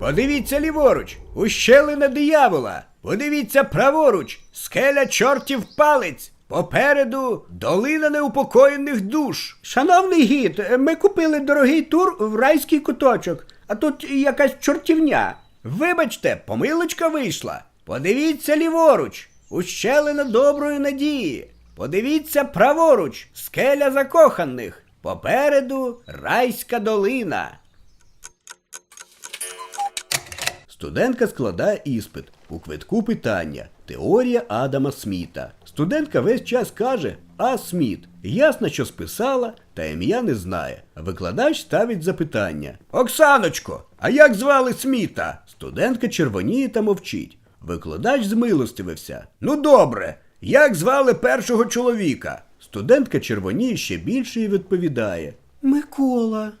Подивіться ліворуч, ущелина диявола. Подивіться праворуч, скеля чортів палець. Попереду долина неупокоєних душ. Шановний гід, ми купили дорогий тур в райський куточок, а тут якась чортівня. Вибачте, помилочка вийшла. Подивіться ліворуч, ущелина доброї надії. Подивіться праворуч, скеля закоханих. Попереду райська долина. Студентка складає іспит. У квитку питання. Теорія Адама Сміта. Студентка весь час каже А. Сміт. Ясно, що списала, та ім'я не знає. Викладач ставить запитання. Оксаночко, а як звали Сміта? Студентка червоніє та мовчить. Викладач змилостивився. Ну добре, як звали першого чоловіка? Студентка червоніє ще більше і відповідає. Микола.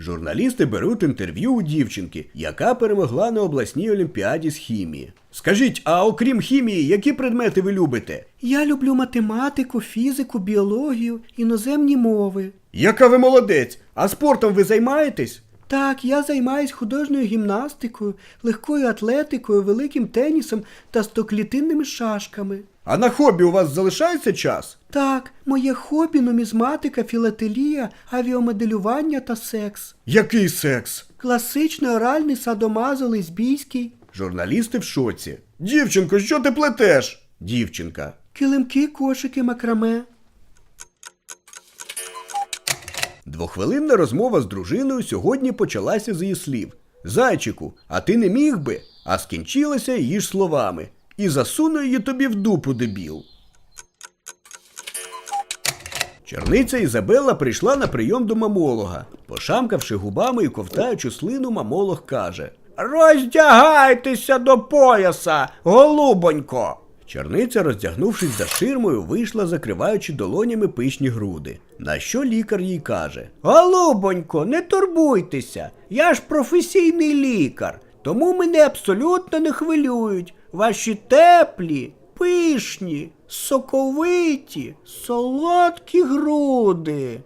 Журналісти беруть інтерв'ю у дівчинки, яка перемогла на обласній олімпіаді з хімії. Скажіть, а окрім хімії, які предмети ви любите? Я люблю математику, фізику, біологію, іноземні мови. Яка ви молодець! А спортом ви займаєтесь? Так, я займаюсь художньою гімнастикою, легкою атлетикою, великим тенісом та стоклітинними шашками. А на хобі у вас залишається час? Так, моє хобі нумізматика, філателія, авіамоделювання та секс. Який секс? Класичний оральний садомазо лесбійський, Журналісти в шоці. Дівчинко, що ти плетеш? Дівчинка. килимки, кошики, макраме. Двохвилинна розмова з дружиною сьогодні почалася з її слів. Зайчику, а ти не міг би? А скінчилася її ж словами. І засуну її тобі в дупу, дебіл. Черниця Ізабела прийшла на прийом до мамолога. Пошамкавши губами і ковтаючи слину, мамолог каже: Роздягайтеся до пояса, голубонько. Черниця, роздягнувшись за ширмою, вийшла, закриваючи долонями пишні груди. На що лікар їй каже: Голубонько, не турбуйтеся, я ж професійний лікар, тому мене абсолютно не хвилюють ваші теплі, пишні, соковиті, солодкі груди.